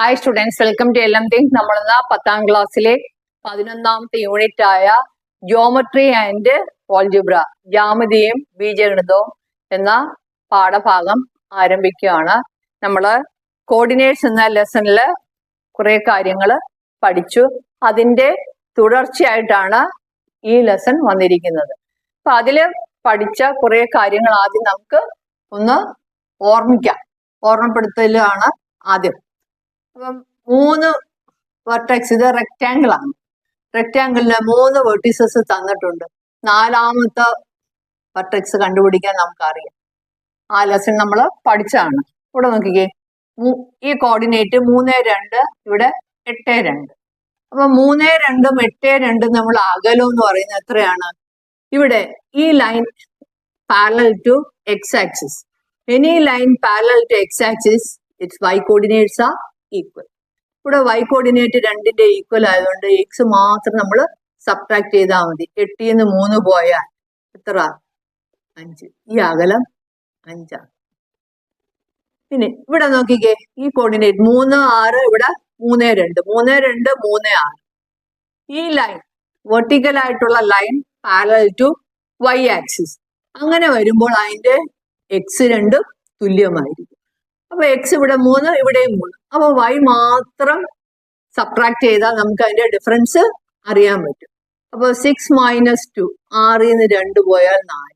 Hi students welcome to എല്ലാം things നമ്മളിന്ന് പത്താം ക്ലാസ്സിലെ പതിനൊന്നാമത്തെ യൂണിറ്റ് ആയ ജോമട്രി ആൻഡ് ഓൾജിബ്ര ജാമതിയും ബീജഗണിതവും എന്ന പാഠഭാഗം ആരംഭിക്കുകയാണ്. നമ്മൾ കോർഡിനേറ്റ്സ് എന്ന ലെസണിൽ കുറെ കാര്യങ്ങൾ പഠിച്ചു. അതിന്റെ തുടർച്ചയായിട്ടാണ് ഈ ലെസൺ വന്നിരിക്കുന്നത്. അപ്പൊ അതിൽ പഠിച്ച കുറെ കാര്യങ്ങൾ ആദ്യം നമുക്ക് ഒന്ന് ഓർമ്മിക്കാം. ഓർമ്മപ്പെടുത്തലാണ് ആദ്യം. അപ്പം മൂന്ന് വെർട്ടെക്സ് ഇത് റെക്റ്റാങ്കിൾ ആണ്. റെക്റ്റാങ്കിളിന് മൂന്ന് വെർട്ടീസസ് തന്നിട്ടുണ്ട്. നാലാമത്തെ വെർട്ടക്സ് കണ്ടുപിടിക്കാൻ നമുക്കറിയാം. ആ ലെസൺ നമ്മൾ പഠിച്ചതാണ്. ഇവിടെ നോക്കിക്കേ. ഈ കോർഡിനേറ്റ് മൂന്ന് രണ്ട് ഇവിടെ എട്ട് രണ്ട്. അപ്പൊ മൂന്ന് രണ്ടും എട്ട് രണ്ടും നമ്മൾ അകലം എന്ന് പറയുന്നത് എത്രയാണ്? ഇവിടെ ഈ line parallel to X axis any line parallel to X axis it's Y coordinates are equal ഇവിടെ വൈ കോർഡിനേറ്റ് രണ്ടിന്റെ ഈക്വൽ ആയതുകൊണ്ട് എക്സ് മാത്രം നമ്മൾ സബ്ട്രാക്ട് ചെയ്താൽ മതി. എട്ടിൽ നിന്ന് മൂന്ന് പോയാൽ എത്ര? അഞ്ച്. ഈ അകലം അഞ്ചാണ് പിന്നെ ഇവിടെ നോക്കിക്കേ ഈ കോർഡിനേറ്റ് മൂന്ന് ആറ് ഇവിടെ മൂന്ന് രണ്ട്. മൂന്ന് രണ്ട് മൂന്ന് ആറ്. ഈ ലൈൻ വെർട്ടിക്കൽ ആയിട്ടുള്ള line parallel to Y axis അങ്ങനെ വരുമ്പോൾ അതിന്റെ എക്സ് രണ്ടും തുല്യമായിരിക്കും. അപ്പൊ എക്സ് ഇവിടെ മൂന്ന് ഇവിടെയും മൂന്ന്. അപ്പൊ വൈ മാത്രം സബ്ട്രാക്ട് ചെയ്താൽ നമുക്ക് അതിന്റെ ഡിഫറൻസ് അറിയാൻ പറ്റും. അപ്പൊ സിക്സ് മൈനസ് ടു ആറിൽ നിന്ന് രണ്ട് പോയാൽ നാല്.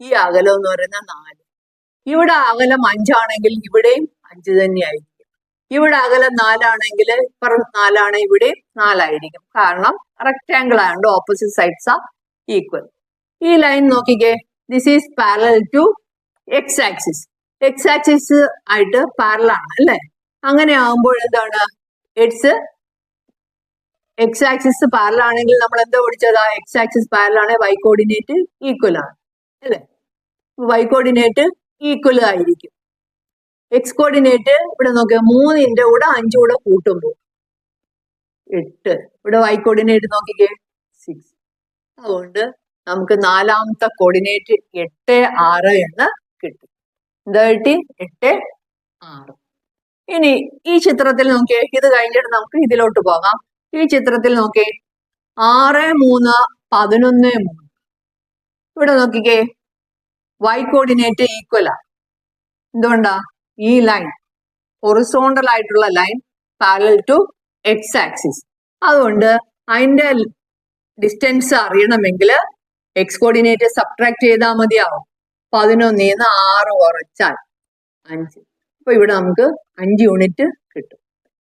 ഈ അകലം എന്ന് പറയുന്ന നാല്. ഇവിടെ അകലം അഞ്ചാണെങ്കിൽ ഇവിടെയും അഞ്ച് തന്നെയായിരിക്കും. ഇവിടെ അകലം നാലാണെങ്കിൽ ഇപ്പുറം നാലാണ് ഇവിടെയും നാലായിരിക്കും. കാരണം റെക്റ്റാങ്കിൾ ആയതുകൊണ്ട് ഓപ്പോസിറ്റ് സൈഡ്സ് ആ ഈക്വൽ ഈ ലൈൻ നോക്കിക്കേ. This is parallel to X axis X axis ആയിട്ട് പാരലാണ് അല്ലെ? അങ്ങനെ ആകുമ്പോൾ എന്താണ്? എക്സ് എക്സ് ആക്സിസ് പാരലാണെങ്കിൽ നമ്മൾ എന്താ പഠിച്ചത്? എക്സ് ആക്സിസ് പാരലാണെ വൈ കോർഡിനേറ്റ് ഈക്വൽ ആണ് അല്ലെ? വൈ കോർഡിനേറ്റ് ഈക്വൽ ആയിരിക്കും. എക്സ് കോർഡിനേറ്റ് ഇവിടെ നോക്കുക മൂന്നിന്റെ കൂടെ അഞ്ചു കൂടെ കൂട്ടുമ്പോൾ എട്ട്. ഇവിടെ വൈ കോർഡിനേറ്റ് നോക്കിക്കേ സിക്സ് അതുകൊണ്ട് നമുക്ക് നാലാമത്തെ കോർഡിനേറ്റ് എട്ട് ആറ് എന്ന് കിട്ടി. കിട്ടി എട്ട് ആറ്. ഇനി ഈ ചിത്രത്തിൽ നോക്കിയേ ഇത് കഴിഞ്ഞിട്ട് നമുക്ക് ഇതിലോട്ട് പോകാം. ഈ ചിത്രത്തിൽ നോക്കിയേ ആറ് മൂന്ന് പതിനൊന്ന് മൂന്ന്. ഇവിടെ നോക്കിക്കേ വൈ കോർഡിനേറ്റ് ഈക്വൽ ആ. എന്തുകൊണ്ടാ? ഈ ലൈൻ ഒറിസോണ്ടൽ ആയിട്ടുള്ള line parallel to X axis അതുകൊണ്ട് അതിന്റെ ഡിസ്റ്റൻസ് അറിയണമെങ്കിൽ എക്സ് കോർഡിനേറ്റ് സബ്ട്രാക്ട് ചെയ്താൽ മതിയാവും. പതിനൊന്നിൽ നിന്ന് ആറ് കുറച്ചാൽ അഞ്ച്. അപ്പൊ ഇവിടെ നമുക്ക് അഞ്ച് യൂണിറ്റ് കിട്ടും.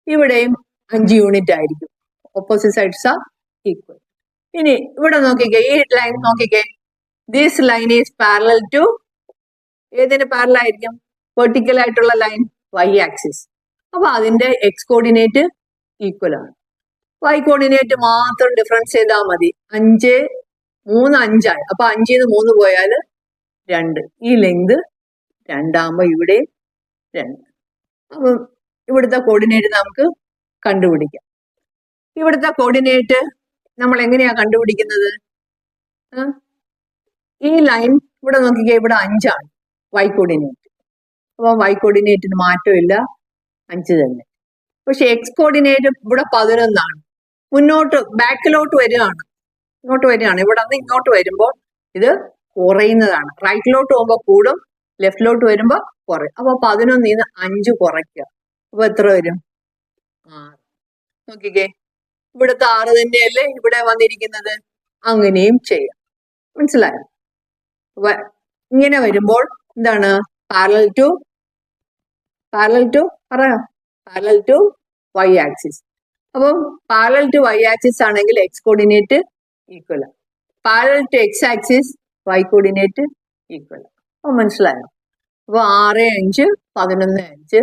ഇവിടെയും അഞ്ച് യൂണിറ്റ് ആയിരിക്കും. ഓപ്പോസിറ്റ് സൈഡ്സ് ആ ഈക്വൽ ഇനി ഇവിടെ നോക്കിക്കേ ഈ ലൈൻ നോക്കിക്കേ. This line is parallel to ഏതിന് പാരലൽ ആയിരിക്കും? വെർട്ടിക്കൽ ആയിട്ടുള്ള ലൈൻ വൈ ആക്സിസ് അപ്പൊ അതിന്റെ എക്സ് കോർഡിനേറ്റ് ഈക്വൽ ആണ്. വൈ കോർഡിനേറ്റ് മാത്രം ഡിഫറൻസ് ചെയ്താൽ മതി. അഞ്ച് മൂന്ന് അഞ്ചായി. അപ്പൊ അഞ്ചിൽ നിന്ന് മൂന്ന് പോയാൽ രണ്ട്. ഈ ലെങ്ത് രണ്ടാകുമ്പോ ഇവിടെ രണ്ട്. അപ്പം ഇവിടുത്തെ കോർഡിനേറ്റ് നമുക്ക് കണ്ടുപിടിക്കാം. ഇവിടുത്തെ കോർഡിനേറ്റ് നമ്മൾ എങ്ങനെയാ കണ്ടുപിടിക്കുന്നത്? ഈ ലൈൻ ഇവിടെ നോക്കിക്കേ ഇവിടെ അഞ്ചാണ് വൈ കോർഡിനേറ്റ് അപ്പോൾ വൈ കോർഡിനേറ്റിന് മാറ്റമില്ല അഞ്ച് തന്നെ. പക്ഷെ എക്സ് കോർഡിനേറ്റ് ഇവിടെ പതിനൊന്നാണ്. മുന്നോട്ട് ബാക്കിലോട്ട് വരികയാണ്. ഇങ്ങോട്ട് വരികയാണ്. ഇവിടെ നിന്ന് ഇങ്ങോട്ട് വരുമ്പോൾ ഇത് കുറയുന്നതാണ്. റൈറ്റിലോട്ട് പോകുമ്പോൾ കൂടും ലെഫ്റ്റിലോട്ട് വരുമ്പോൾ കുറയും. അപ്പൊ പതിനൊന്നിൽ നിന്ന് അഞ്ച് കുറയ്ക്കുക. അപ്പൊ എത്ര വരും? ആറ്. നോക്കിക്കേ. ഇവിടുത്തെ ആറ് തന്നെയല്ലേ ഇവിടെ വന്നിരിക്കുന്നത്? അങ്ങനെയും ചെയ്യാം. മനസ്സിലായോ? ഇങ്ങനെ വരുമ്പോൾ എന്താണ്? പാരലൽ ടു പാരലൽ ടു പറയാം. പാരലൽ ടു വൈ ആക്സിസ് അപ്പം പാരലൽ ടു വൈ ആക്സിസ് ആണെങ്കിൽ X coordinate equal parallel to X axis Y coordinate equal അപ്പൊ മനസ്സിലായോ? അപ്പൊ ആറ് അഞ്ച് പതിനൊന്ന് അഞ്ച്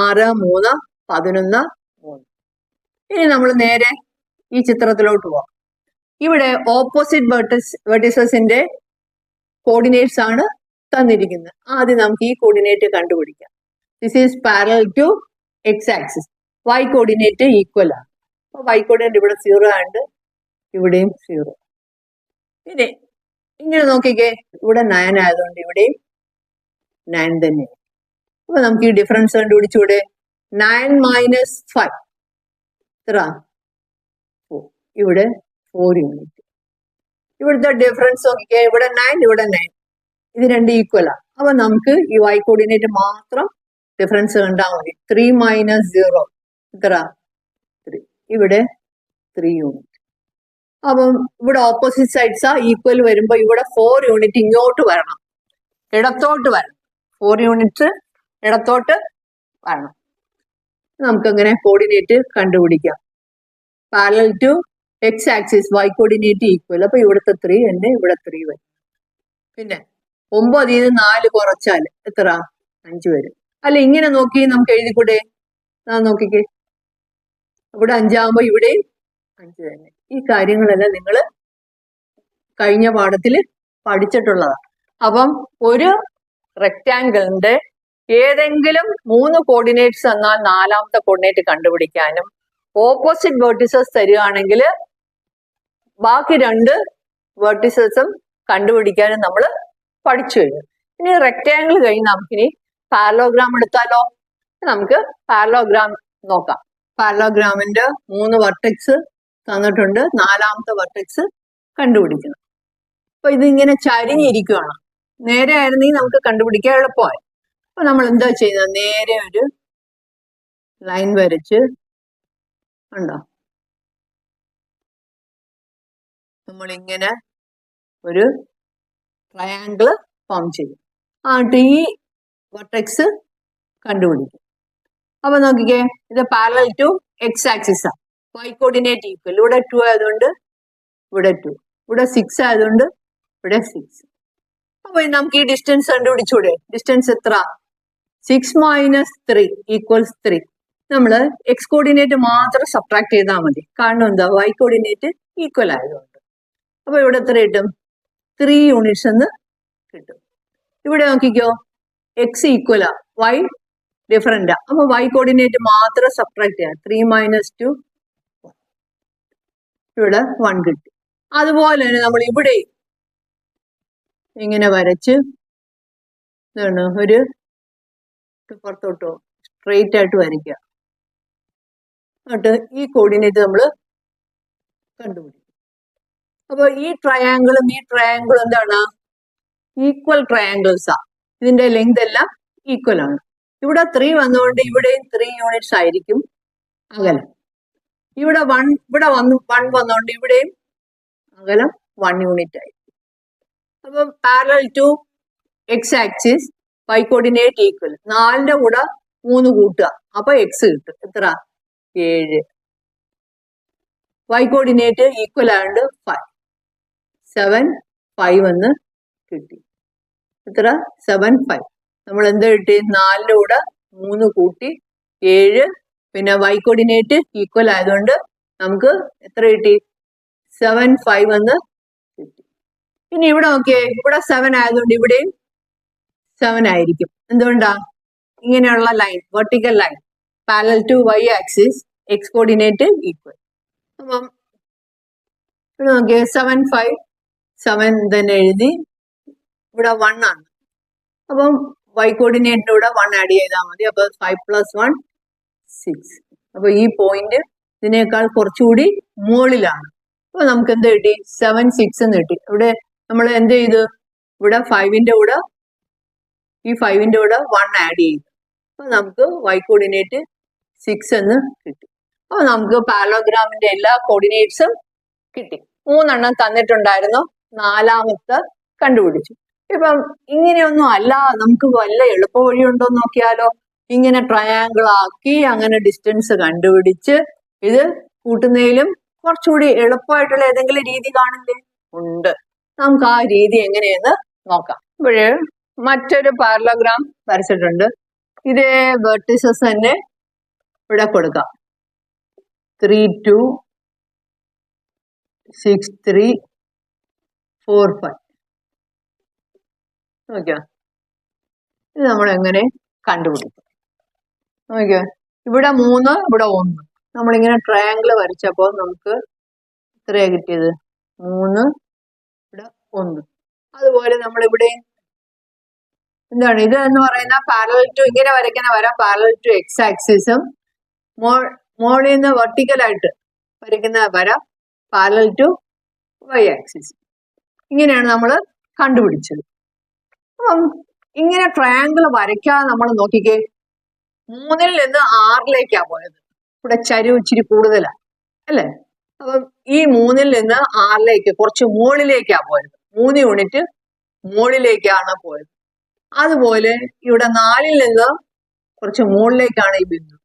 ആറ് മൂന്ന് പതിനൊന്ന് മൂന്ന്. ഇനി നമ്മൾ നേരെ ഈ ചിത്രത്തിലോട്ട് പോവാം. ഇവിടെ ഓപ്പോസിറ്റ് വെർട്ടിസ് വെർട്ടിസസിന്റെ കോർഡിനേറ്റ്സ് ആണ് തന്നിരിക്കുന്നത്. ആദ്യം നമുക്ക് ഈ കോർഡിനേറ്റ് കണ്ടുപിടിക്കാം. This is parallel to X axis Y coordinate equal ആണ്. അപ്പൊ വൈ കോർഡിനേറ്റ് ഇവിടെ സീറോ ആണ് ഇവിടെയും സീറോ പിന്നെ ഇങ്ങനെ നോക്കിക്കേ. ഇവിടെ നയൻ ആയതുകൊണ്ട് ഇവിടെയും നയൻ തന്നെ. അപ്പൊ നമുക്ക് ഈ ഡിഫറൻസ് കണ്ടുപിടിച്ചൂടെ. നയൻ മൈനസ് ഫൈവ് എത്ര. ഇവിടെ ഫോർ യൂണിറ്റ് ഇവിടുത്തെ ഡിഫറൻസ് നോക്കിക്കേ. ഇവിടെ നയൻ ഇവിടെ നയൻ ഇത് രണ്ട് ഈക്വലാ അപ്പൊ നമുക്ക് ഈ വൈ കോർഡിനേറ്റ് മാത്രം ഡിഫറൻസ് കണ്ടാൽ മതി. ത്രീ മൈനസ് സീറോ എത്ര ത്രീ ഇവിടെ ത്രീ യൂണിറ്റ് അപ്പം ഇവിടെ ഓപ്പോസിറ്റ് സൈഡ്സ് ഈക്വൽ വരുമ്പോൾ ഇവിടെ ഫോർ യൂണിറ്റ് ഇങ്ങോട്ട് വരണം. ഇടത്തോട്ട് വരണം. ഫോർ യൂണിറ്റ് ഇടത്തോട്ട് വരണം. നമുക്കങ്ങനെ കോർഡിനേറ്റ് കണ്ടുപിടിക്കാം. Parallel to X axis Y coordinate equal അപ്പൊ ഇവിടുത്തെ ത്രീ തന്നെ ഇവിടെ ത്രീ വരും. പിന്നെ ഒമ്പതിൽ നിന്ന് നാല് കുറച്ചാൽ എത്ര? അഞ്ച് വരും. അല്ല ഇങ്ങനെ നോക്കി നമുക്ക് എഴുതിക്കൂടെ? നോക്കിക്കേ. ഇവിടെ അഞ്ചാകുമ്പോ ഇവിടെയും അഞ്ച് തന്നെ. ഈ കാര്യങ്ങളെല്ലാം നിങ്ങൾ കഴിഞ്ഞ പാഠത്തിൽ പഠിച്ചിട്ടുള്ളതാണ്. അപ്പം ഒരു റെക്റ്റാങ്കിളിന്റെ ഏതെങ്കിലും മൂന്ന് കോർഡിനേറ്റ്സ് എന്നാൽ നാലാമത്തെ കോർഡിനേറ്റ് കണ്ടുപിടിക്കാനും ഓപ്പോസിറ്റ് വേർട്ടിസസ് തരികയാണെങ്കിൽ ബാക്കി രണ്ട് വേർട്ടിസസും കണ്ടുപിടിക്കാനും നമ്മൾ പഠിച്ചു കഴിഞ്ഞു. ഇനി റെക്റ്റാങ്കിൾ കഴിഞ്ഞ് നമുക്കിനി പാരലോഗ്രാം എടുത്താലോ? നമുക്ക് പാരലോഗ്രാം നോക്കാം. പാരലോഗ്രാമിന്റെ മൂന്ന് വർട്ടെക്സ് തന്നിട്ടുണ്ട്. നാലാമത്തെ വെർട്ടെക്സ് കണ്ടുപിടിക്കണം. അപ്പൊ ഇതിങ്ങനെ ചരിഞ്ഞിരിക്കുകയാണ് നേരെ ആയിരുന്നെങ്കിൽ നമുക്ക് കണ്ടുപിടിക്കാൻ എളുപ്പമായി അപ്പൊ നമ്മൾ എന്താ ചെയ്യുന്നത്? നേരെ ഒരു ലൈൻ വരച്ച് ഉണ്ടോ നമ്മൾ ഇങ്ങനെ ഒരു ട്രയാങ്കിൾ ഫോം ചെയ്യും. എന്നിട്ട് ഈ വെർട്ടെക്സ് കണ്ടുപിടിക്കും. അപ്പൊ നോക്കിക്കേ ഇത് പാരലൽ ടു എക്സ് ആക്സിസ് ആണ് വൈ കോർഡിനേറ്റ് ഈക്വൽ ഇവിടെ ടു ആയതുകൊണ്ട് ഇവിടെ ടു ഇവിടെ സിക്സ് ആയതുകൊണ്ട് ഇവിടെ സിക്സ് അപ്പൊ നമുക്ക് ഈ ഡിസ്റ്റൻസ് കണ്ടുപിടിച്ചൂടെ? ഡിസ്റ്റൻസ് എത്ര? Six minus three equals three നമ്മൾ എക്സ് കോർഡിനേറ്റ് മാത്രം സബ്ട്രാക്ട് ചെയ്താൽ മതി. കാരണം എന്താ? വൈ കോർഡിനേറ്റ് ഈക്വൽ ആയതുകൊണ്ട്. അപ്പൊ ഇവിടെ എത്ര കിട്ടും? ത്രീ യൂണിറ്റ്സ് എന്ന് കിട്ടും. ഇവിടെ നോക്കിക്കോ. എക്സ് ഈക്വലാ വൈ ഡിഫറെന്റാ അപ്പൊ വൈ കോർഡിനേറ്റ് മാത്രം സബ്ട്രാക്ട് ചെയ്യാം. ത്രീ മൈനസ് ടു ഇവിടെ വൺ കിട്ടി. അതുപോലെ തന്നെ നമ്മൾ ഇവിടെ ഇങ്ങനെ വരച്ച് എന്താണ് ഒരു പുറത്തോട്ടോ സ്ട്രെയിറ്റ് ആയിട്ട് വരയ്ക്കുക. എന്നിട്ട് ഈ കോർഡിനേറ്റ് നമ്മൾ കണ്ടുപിടിക്കും. അപ്പൊ ഈ ട്രയാങ്കിളും ഈ ട്രയാങ്കിളും എന്താണ്? ഈക്വൽ ട്രയാങ്കിൾസ് ഇതിന്റെ ലെങ്ത് എല്ലാം ഈക്വൽ ആണ്. ഇവിടെ ത്രീ വന്നുകൊണ്ട് ഇവിടെയും ത്രീ യൂണിറ്റ്സ് ആയിരിക്കും. അകലം ഇവിടെ വൺ ഇവിടെ വന്നു വൺ വന്നുകൊണ്ട് ഇവിടെയും അകലം വൺ യൂണിറ്റ് ആയി. അപ്പം parallel to X axis Y coordinate equal നാലിന്റെ കൂടെ മൂന്ന് കൂട്ടുക. അപ്പൊ എക്സ് കിട്ടും. എത്ര ഏഴ്. വൈ കോർഡിനേറ്റ് ഈക്വൽ ആയതുകൊണ്ട് ഫൈവ് സെവൻ ഫൈവ് എന്ന് കിട്ടി. എത്ര സെവൻ ഫൈവ് നമ്മൾ എന്താ കിട്ടി? നാലിന്റെ കൂടെ മൂന്ന് കൂട്ടി ഏഴ് പിന്നെ വൈ കോർഡിനേറ്റ് ഈക്വൽ ആയതുകൊണ്ട് നമുക്ക് എത്ര കിട്ടി? സെവൻ ഫൈവ് എന്ന് കിട്ടി. പിന്നെ ഇവിടെ നോക്കിയേ ഇവിടെ സെവൻ ആയതുകൊണ്ട് ഇവിടെയും സെവൻ ആയിരിക്കും. എന്തുകൊണ്ടാ? ഇങ്ങനെയുള്ള line vertical line parallel to Y axis X coordinate equal അപ്പം ഇവിടെ നോക്കിയേ സെവൻ ഫൈവ് സെവൻ തന്നെ എഴുതി ഇവിടെ വൺ ആണ്. അപ്പം വൈ കോർഡിനേറ്റിന്റെ കൂടെ വൺ ആഡ് ചെയ്താൽ മതി. അപ്പൊ ഫൈവ് പ്ലസ് വൺ സിക്സ് അപ്പൊ ഈ പോയിന്റ് ഇതിനേക്കാൾ കുറച്ചുകൂടി മുകളിലാണ്. അപ്പൊ നമുക്ക് എന്ത് കിട്ടി? സെവൻ സിക്സ് എന്ന് കിട്ടി. ഇവിടെ നമ്മൾ എന്ത് ചെയ്തു? ഇവിടെ ഫൈവിന്റെ കൂടെ ഈ ഫൈവിന്റെ കൂടെ വൺ ആഡ് ചെയ്തു. അപ്പൊ നമുക്ക് വൈ കോർഡിനേറ്റ് സിക്സ് എന്ന് കിട്ടി. അപ്പൊ നമുക്ക് പാലോഗ്രാമിന്റെ എല്ലാ കോർഡിനേറ്റ്സും കിട്ടി. മൂന്നെണ്ണം തന്നിട്ടുണ്ടായിരുന്നു. നാലാമത്തെ കണ്ടുപിടിച്ചു. ഇപ്പം ഇങ്ങനെയൊന്നും അല്ല. നമുക്ക് വല്ല എളുപ്പ വഴിയുണ്ടോ നോക്കിയാലോ. ഇങ്ങനെ ട്രയാങ്കിൾ ആക്കി അങ്ങനെ ഡിസ്റ്റൻസ് കണ്ടുപിടിച്ച് ഇത് കൂട്ടുന്നതിലും കുറച്ചുകൂടി എളുപ്പമായിട്ടുള്ള ഏതെങ്കിലും രീതി കാണില്ലേ ഉണ്ട്. നമുക്ക് ആ രീതി എങ്ങനെയെന്ന് നോക്കാം. ഇപ്പോഴ് മറ്റൊരു പാരലോഗ്രാം വരച്ചിട്ടുണ്ട്. ഇതേ വെർട്ടിസസ് തന്നെ ഇവിടെ കൊടുക്കാം. Three two six three four five നോക്കിയോ? ഇത് നമ്മൾ എങ്ങനെ കണ്ടുപിടിക്കും? നോക്കിയോ. ഇവിടെ മൂന്ന് ഇവിടെ ഒന്ന്. നമ്മളിങ്ങനെ ട്രയാങ്കിൾ വരച്ചപ്പോൾ നമുക്ക് ഇത്രയാ കിട്ടിയത്. മൂന്ന് ഇവിടെ ഒന്ന്. അതുപോലെ നമ്മളിവിടെ എന്താണ്? ഇത് എന്ന് പറയുന്ന പാരലൽ ടു ഇങ്ങനെ വരയ്ക്കുന്ന വര. പാരലൽ ടു എക്സ് ആക്സിസും മോളിൽ നിന്ന് വെർട്ടിക്കൽ ആയിട്ട് വരയ്ക്കുന്ന വര. പാരലൽ ടു വൈ ആക്സിസ് ഇങ്ങനെയാണ് നമ്മൾ കണ്ടുപിടിച്ചത്. അപ്പം ഇങ്ങനെ ട്രയാങ്കിൾ വരയ്ക്കാതെ നമ്മൾ നോക്കിക്കേ മൂന്നിൽ നിന്ന് ആറിലേക്കാ പോയത്. ഇവിടെ ചരിവ് ഇച്ചിരി കൂടുതലാണ് അല്ലേ? അപ്പം ഈ മൂന്നിൽ നിന്ന് ആറിലേക്ക് കുറച്ച് മുകളിലേക്കാ പോയത്. മൂന്ന് യൂണിറ്റ് മുകളിലേക്കാണ് പോയത്. അതുപോലെ ഇവിടെ നാലിൽ നിന്ന് കുറച്ച് മുകളിലേക്കാണ് ഈ ബിന്ദു.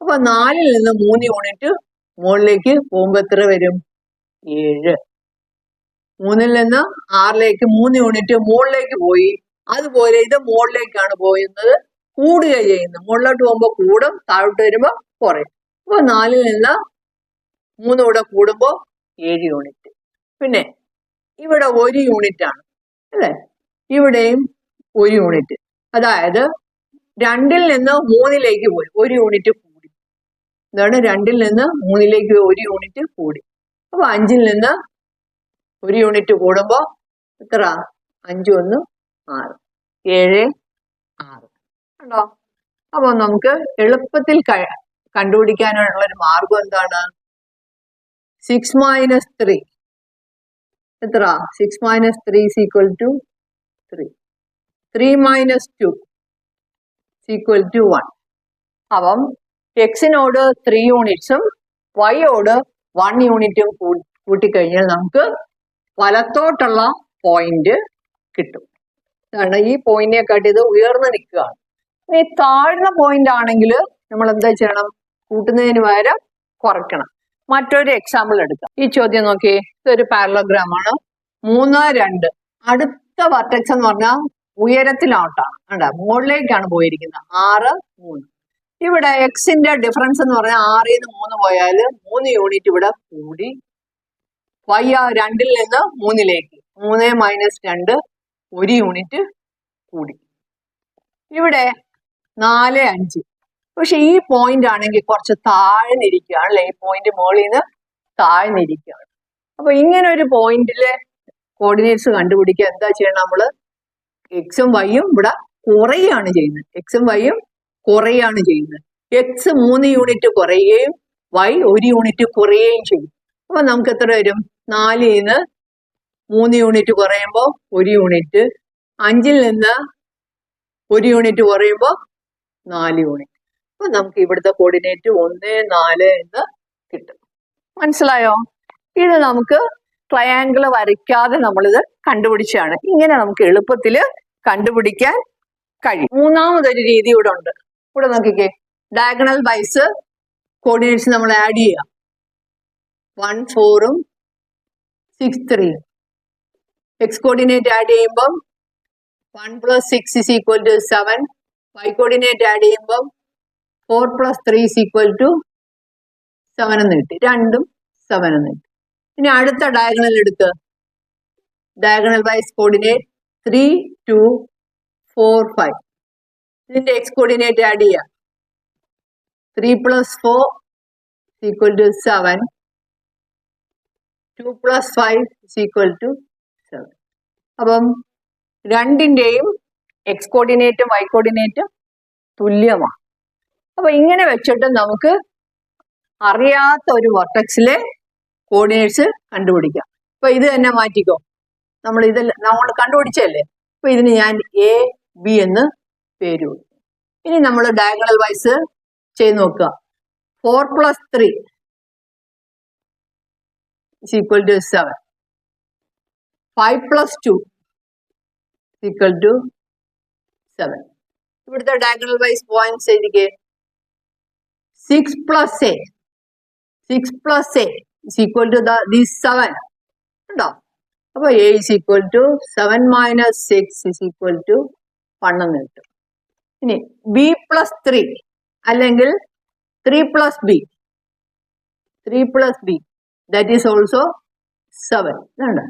അപ്പൊ നാലിൽ നിന്ന് മൂന്ന് യൂണിറ്റ് മുകളിലേക്ക് പോകുമ്പോ എത്ര വരും? ഏഴ്. മൂന്നിൽ നിന്ന് ആറിലേക്ക് മൂന്ന് യൂണിറ്റ് മുകളിലേക്ക് പോയി. അതുപോലെ ഇത് മുകളിലേക്കാണ് പോയുന്നത് കൂടുക ചെയ്യുന്നത് മുകളിലോട്ട് പോകുമ്പോൾ കൂടും താഴോട്ട് വരുമ്പോൾ കുറയും. അപ്പൊ നാലിൽ നിന്ന് മൂന്ന് കൂടെ കൂടുമ്പോൾ ഏഴ് യൂണിറ്റ് പിന്നെ ഇവിടെ ഒരു യൂണിറ്റ് ആണ് അല്ലേ? ഇവിടെയും ഒരു യൂണിറ്റ് അതായത് രണ്ടിൽ നിന്ന് മൂന്നിലേക്ക് പോയി ഒരു യൂണിറ്റ് കൂടി. എന്താണ് രണ്ടിൽ നിന്ന് മൂന്നിലേക്ക് ഒരു യൂണിറ്റ് കൂടി. അപ്പൊ അഞ്ചിൽ നിന്ന് ഒരു യൂണിറ്റ് കൂടുമ്പോൾ എത്ര അഞ്ച് ഒന്ന് ആറ്. ഏഴ് കണ്ടോ അപ്പോൾ നമുക്ക് എളുപ്പത്തിൽ കണ്ടുപിടിക്കാനുള്ള ഒരു മാർഗം എന്താണ്? സിക്സ് മൈനസ് ത്രീ എത്ര? Six minus three is equal to three three minus two equal to one അപ്പം എക്സിനോട് ത്രീ യൂണിറ്റ്സും വൈയോട് വൺ യൂണിറ്റും കൂട്ടിക്കഴിഞ്ഞാൽ നമുക്ക് വലത്തോട്ടുള്ള പോയിന്റ് കിട്ടും. കാരണം ഈ പോയിന്റിനെ കാട്ടി ഇത് ഉയർന്നു നിൽക്കുകയാണ്. ഇനി താഴ്ന്ന പോയിന്റ് ആണെങ്കിൽ നമ്മൾ എന്താ ചെയ്യണം? കൂട്ടുന്നതിന് പകരം കുറയ്ക്കണം. മറ്റൊരു എക്സാമ്പിൾ എടുക്കാം. ഈ ചോദ്യം നോക്കി ഇതൊരു പാരലോഗ്രാം ആണ്. മൂന്ന് രണ്ട്. അടുത്ത വർട്ടക്സ് എന്ന് പറഞ്ഞാൽ ഉയരത്തിലോട്ടാണ്. അണ്ട മുകളിലേക്കാണ് പോയിരിക്കുന്നത്. ആറ് മൂന്ന്. ഇവിടെ എക്സിന്റെ ഡിഫറൻസ് എന്ന് പറഞ്ഞാൽ ആറിൽ നിന്ന് മൂന്ന് പോയാൽ മൂന്ന് യൂണിറ്റ് ഇവിടെ കൂടി വൈ ആ രണ്ടിൽ നിന്ന് മൂന്നിലേക്ക്. മൂന്ന് മൈനസ് രണ്ട് ഒരു യൂണിറ്റ് കൂടി. ഇവിടെ നാല് അഞ്ച്. പക്ഷെ ഈ പോയിന്റ് ആണെങ്കിൽ കുറച്ച് താഴ്ന്നിരിക്കുകയാണ് അല്ലെ? ഈ പോയിന്റ് മുകളിൽ നിന്ന് താഴ്ന്നിരിക്കുകയാണ് അപ്പൊ ഇങ്ങനെ ഒരു പോയിന്റിലെ കോർഡിനേറ്റ്സ് കണ്ടുപിടിക്കുക. എന്താ ചെയ്യണം നമ്മൾ? എക്സും വൈയും ഇവിടെ കുറയാണ് ചെയ്യുന്നത്. എക്സും വൈയും കുറയാണ് ചെയ്യുന്നത്. എക്സ് മൂന്ന് യൂണിറ്റ് കുറയുകയും വൈ ഒരു യൂണിറ്റ് കുറയുകയും ചെയ്യും. അപ്പൊ നമുക്ക് എത്ര വരും? നാലിൽ നിന്ന് മൂന്ന് യൂണിറ്റ് കുറയുമ്പോൾ ഒരു യൂണിറ്റ് അഞ്ചിൽ നിന്ന് ഒരു യൂണിറ്റ് കുറയുമ്പോൾ നാല് യൂണിറ്റ് അപ്പൊ നമുക്ക് ഇവിടുത്തെ കോർഡിനേറ്റ് ഒന്ന് നാല് എന്ന് കിട്ടും. മനസ്സിലായോ? ഇത് നമുക്ക് ട്രയാങ്കിൾ വരയ്ക്കാതെ നമ്മളിത് കണ്ടുപിടിച്ചാണ് ഇങ്ങനെ നമുക്ക് എളുപ്പത്തിൽ കണ്ടുപിടിക്കാൻ കഴിയും. മൂന്നാമതൊരു രീതി ഇവിടെ ഉണ്ട്. ഇവിടെ നോക്കിക്കേ. ഡയഗണൽ വൈസ് കോർഡിനേറ്റ്സ് നമ്മൾ ആഡ് ചെയ്യാം. വൺ ഫോറും six three X coordinate add ചെയ്യുമ്പം one plus six is equal to seven Y coordinate add ചെയ്യുമ്പോൾ four plus three is equal to seven എന്ന് കിട്ടി. രണ്ടും സെവൻ എന്ന് കിട്ടി. ഇനി അടുത്ത ഡയഗണൽ എടുക്ക്. Diagonal wise coordinate three two four five ഇതിന്റെ എക്സ് കോർഡിനേറ്റ് ആഡ് ചെയ്യാം. Three plus four equal to seven two plus five equal to seven അപ്പം രണ്ടിന്റെയും എക്സ് കോർഡിനേറ്റും വൈ കോർഡിനേറ്റും തുല്യമാണ്. അപ്പൊ ഇങ്ങനെ വെച്ചിട്ട് നമുക്ക് അറിയാത്ത ഒരു വർട്ടക്സിലെ കോർഡിനേറ്റ്സ് കണ്ടുപിടിക്കാം. അപ്പൊ ഇത് തന്നെ മാറ്റിക്കോ. നമ്മൾ ഇത് നമ്മൾ കണ്ടുപിടിച്ചല്ലേ അപ്പൊ ഇതിന് ഞാൻ എ ബി എന്ന് പേര് കൊടുക്കും ഇനി നമ്മൾ ഡയഗണൽ വൈസ് ചെയ്ത് നോക്കുക. Four plus three equal to seven five plus two equal to seven ഇവിടുത്തെ diagonal wise points എഴുതിക്കേ six plus a six plus a is equal to this seven ഉണ്ടോ അപ്പൊ a is equal to seven minus six is equal to one എന്ന് കിട്ടും ഇനി b plus three അല്ലെങ്കിൽ three plus b three plus b that is also seven ഇതാണ്.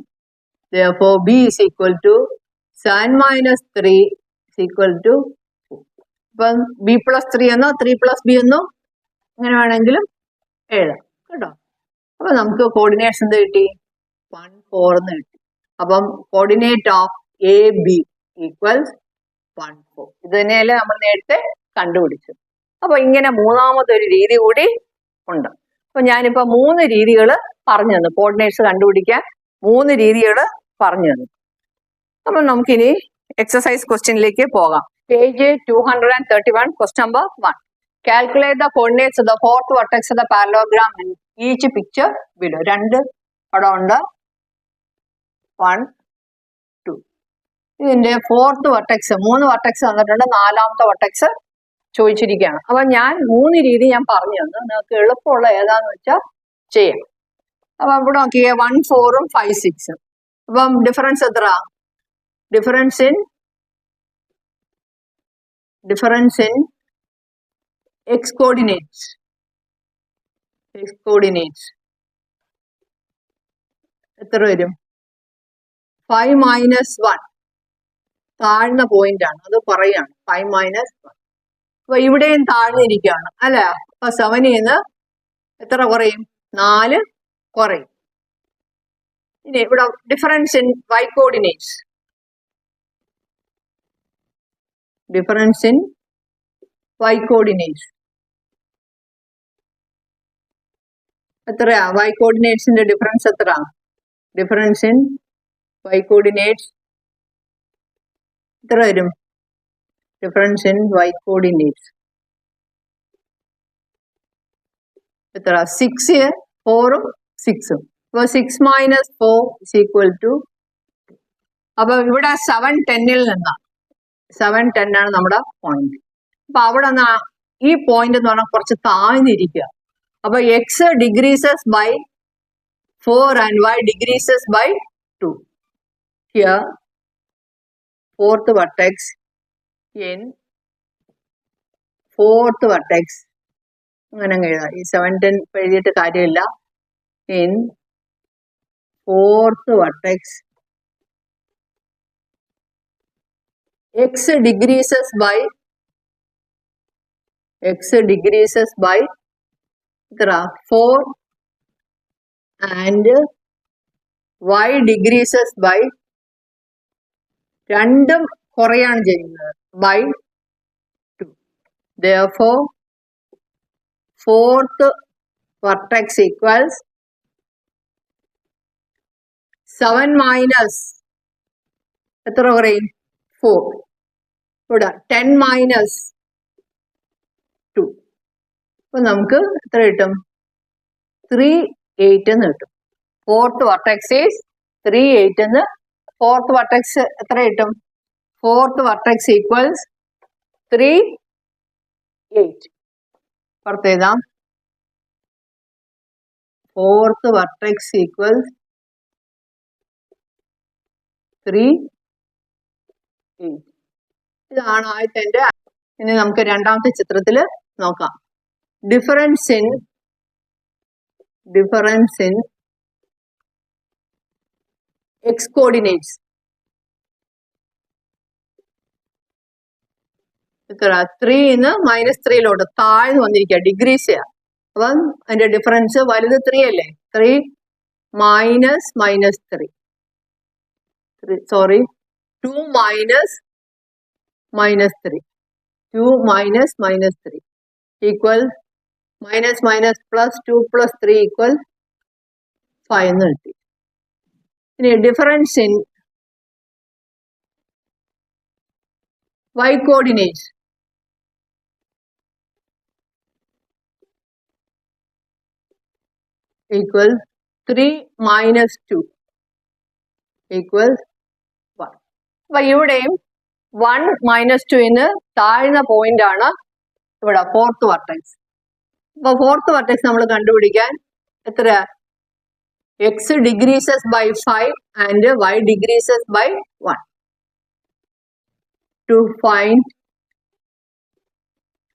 Therefore b is equal to 7 minus 3 is to to 2. ഇപ്പം b plus three എന്നോ three plus b എന്നോ അങ്ങനെ വേണമെങ്കിലും എഴുതാം കേട്ടോ? അപ്പൊ നമുക്ക് കോർഡിനേറ്റ്സ് എന്ത് കിട്ടി? വൺ ഫോർ എന്ന് കിട്ടി. അപ്പം coordinate of a b equals one four ഇത് തന്നെയല്ലേ നമ്മൾ നേരത്തെ കണ്ടുപിടിച്ചു അപ്പൊ ഇങ്ങനെ മൂന്നാമതൊരു രീതി കൂടി ഉണ്ട്. അപ്പൊ ഞാനിപ്പോ മൂന്ന് രീതികൾ പറഞ്ഞു തന്നു. കോർഡിനേറ്റ്സ് കണ്ടുപിടിക്കാൻ മൂന്ന് രീതികൾ പറഞ്ഞു തന്നു. അപ്പൊ നമുക്കിനി എക്സസൈസ് ക്വസ്റ്റ്യനിലേക്ക് പോകാം. Page two hundred and thirty one quest number one calculate the coordinates the fourth vertex the parallelogram each picture below രണ്ട് പടം ഉണ്ട്. വൺ ടു ഇതിന്റെ ഫോർത്ത് വട്ടക്സ് മൂന്ന് വട്ടക്സ് തന്നിട്ടുണ്ട് നാലാമത്തെ വട്ടക്സ് ചോദിച്ചിരിക്കുകയാണ്. അപ്പൊ ഞാൻ മൂന്ന് രീതി ഞാൻ പറഞ്ഞു തന്നു. നിങ്ങൾക്ക് എളുപ്പമുള്ള ഏതാന്ന് വെച്ചാൽ ചെയ്യാം. അപ്പൊ ഇവിടെ നോക്കിയേ വൺ ഫോറും ഫൈവ് സിക്സും അപ്പം ഡിഫറൻസ് എത്ര difference in? Difference in? X coordinates. X coordinates. എത്ര വരും? ഫൈവ് മൈനസ് വൺ താഴ്ന്ന പോയിന്റ് ആണ്. അത് പറയാണ്. ഫൈവ് മൈനസ് വൺ അപ്പൊ ഇവിടെയും താഴ്ന്നിരിക്കുകയാണ് അല്ല? അപ്പൊ സെവനിൽ നിന്ന് എത്ര കുറയും? നാല് കുറയും. ഇനി ഇവിടെ difference in Y coordinates difference in Y coordinates എത്രയാ? വൈ കോർഡിനേറ്റ്സിന്റെ ഡിഫറൻസ് എത്ര ഡിഫറൻസ് ഇൻ വൈ കോർഡിനേറ്റ്സ് എത്ര വരും? ഡിഫറൻസ് ഇൻ വൈ കോർഡിനേറ്റ്സ് എത്ര സിക്സ് ഫോറും സിക്സും അപ്പൊ six minus four is equal to അപ്പൊ ഇവിടെ സെവൻ ടെന്നിൽ നിന്നാണ് സെവൻ ടെൻ ആണ് നമ്മുടെ പോയിന്റ് അപ്പൊ അവിടെ നിന്ന് ഈ പോയിന്റ് എന്ന് പറഞ്ഞാൽ കുറച്ച് താഴ്ന്നിരിക്കുക അപ്പൊ X decreases by four and Y decreases by two here fourth vertex in fourth vertex അങ്ങനെ അങ്ങ് എഴുതാം. ഈ സെവൻ ടെൻ എഴുതിയിട്ട് കാര്യമില്ല. In fourth vertex X decreases by X decreases by എത്ര four and Y decreases by രണ്ടും കുറയാണ് ചെയ്യുന്നത്. By two though fourth vertex equals seven minus എത്ര കുറയും? ഫോർ ഇവിടെ ടെൻ മൈനസ് ടു. അപ്പൊ നമുക്ക് എത്ര കിട്ടും? ത്രീ എയ്റ്റ് എന്ന് കിട്ടും. Fourth vertex is three eight എന്ന്. ഫോർത്ത് വർട്ടെക്സ് എത്ര കിട്ടും? Fourth vertex equals three eight പുറത്ത് എഴുതാം. Fourth vertex equals three eight ഇതാണ് ആദ്യത്തെ ഇനി നമുക്ക് രണ്ടാമത്തെ ചിത്രത്തിൽ നോക്കാം. Difference in difference in X coordinates എത്ര ത്രീന്ന് മൈനസ് ത്രീയിലോട്ട് താഴ്ന്നു വന്നിരിക്കുക ഡിഗ്രീസ് അപ്പം അതിന്റെ ഡിഫറൻസ് വലുത് ത്രീ അല്ലേ? Three minus minus three. Sorry two minus Minus three two minus minus three equal minus minus plus two plus three equal five എന്ന് കിട്ടി ഇനി difference in y coordinates equals 3 minus 2 equals 1. അപ്പൊ ഇവിടെയും one minus ടുവിന് താഴ്ന്ന point ആണ് ഇവിടെ fourth vertex അപ്പൊ ഫോർത്ത് വർട്ടെക്സ് നമ്മൾ കണ്ടുപിടിക്കാൻ എത്ര X decreases by five and Y decreases by one to find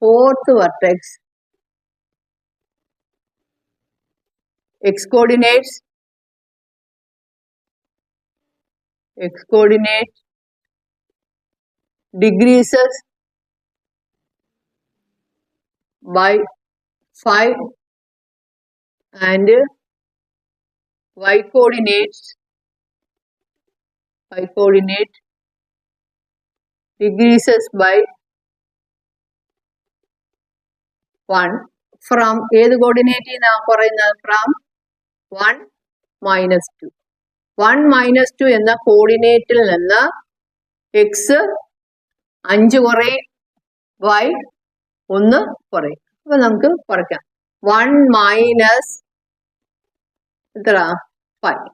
fourth vertex x coordinates x coordinate decreases by 5 and y coordinates y coordinate decreases by one from ഏത് നിന്നാണ് കുറയുന്നത് from one minus two one minus two എന്ന കോർഡിനേറ്റിൽ നിന്ന് X അഞ്ച് കുറയും Y ഒന്ന് കുറയും അപ്പൊ നമുക്ക് കുറയ്ക്കാം. വൺ മൈനസ് എത്ര ഫൈവ്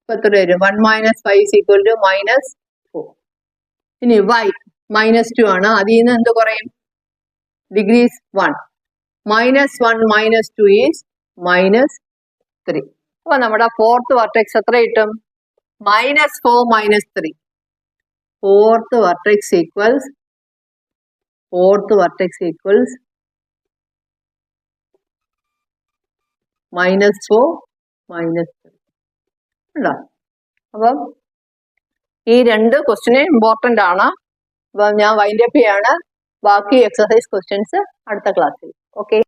ഇപ്പൊ എത്ര വരും? One minus five is equal to minus four. ഇനി വൈ മൈനസ് ടു ആണ്. അതിൽ നിന്ന് എന്ത് കുറയും? Decrease one. Minus one minus two is minus three. അപ്പൊ നമ്മുടെ ഫോർത്ത് വർട്ടെക്സ് എത്ര കിട്ടും? Minus four minus three. Fourth vertex equals fourth vertex equals minus four minus three ഉണ്ടോ? അപ്പം ഈ രണ്ട് ക്വസ്റ്റിന് ഇമ്പോർട്ടന്റ് ആണ്. അപ്പം ഞാൻ വൈൻഡപ്പ് ചെയ്യാണ്. ബാക്കി എക്സസൈസ് ക്വസ്റ്റ്യൻസ് അടുത്ത ക്ലാസ്സിൽ ഓക്കെ